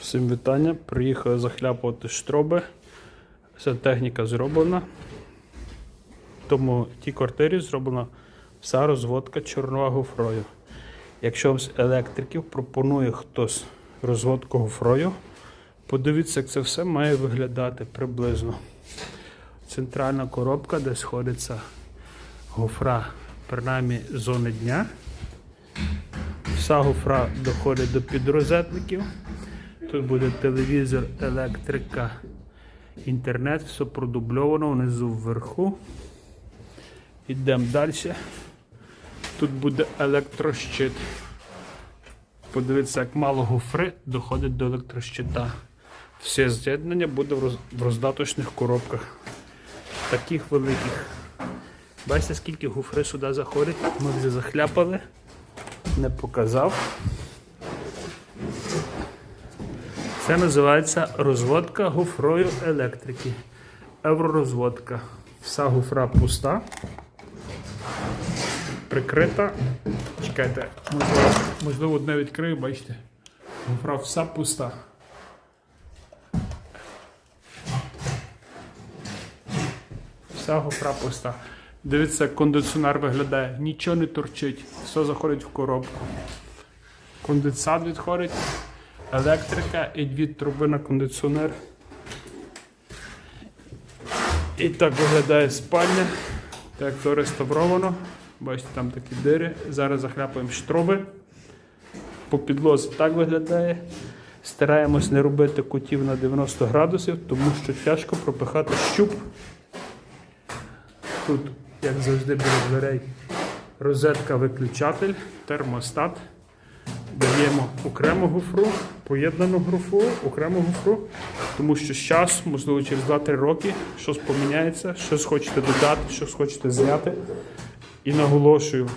Всім вітання. Приїхали захляпувати штроби. Вся техніка зроблена. Тому в тій квартирі зроблена вся розводка чорнова гофрою. Якщо з електриків пропонує хтось розводку гофрою, подивіться, як це все має виглядати приблизно. Центральна коробка, де сходиться гофра, принаймні зони дня. Вся гофра доходить до підрозетників. Тут буде телевізор, електрика, інтернет, все продубльовано внизу вверху. Йдемо далі. Тут буде електрощит. Подивіться, як мало гофри доходить до електрощита. Все з'єднання буде в роздаточних коробках. Таких великих. Бачите, скільки гофри сюди заходить. Ми вже захляпали. Не показав. Це називається розводка гофрою електрики. Евророзводка. Вся гофра пуста. Прикрита. Чекайте, можливо, можливо одне відкрию, бачите. Гофра вся пуста. Вся гофра пуста. Дивіться, кондиціонер виглядає. Нічого не торчить. Все заходить в коробку. Конденсат відходить електрика і дві труби на кондиціонер. І так виглядає спальня. Так, то реставровано. Бачите, там такі дири. Зараз захляпуємо штроби. По підлозі так виглядає. Стараємось не робити кутів на 90 градусів, тому що тяжко пропихати щуп. Тут, як завжди, біля дверей, розетка виключатель, термостат. Даємо окрему гофру, поєднану гофру, окрему гофру, тому що з часом, можливо, через 2-3 роки щось поміняється, щось хочете додати, щось хочете зняти. І наголошую,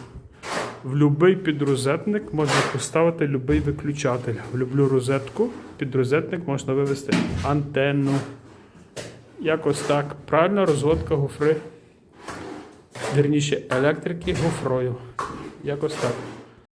в будь-який підрозетник можна поставити будь-який виключатель. В люблю розетку, під розетник можна вивести антенну. Якось так. Правильна розводка гофри. Вірніше, електрики гофрою. Якось так.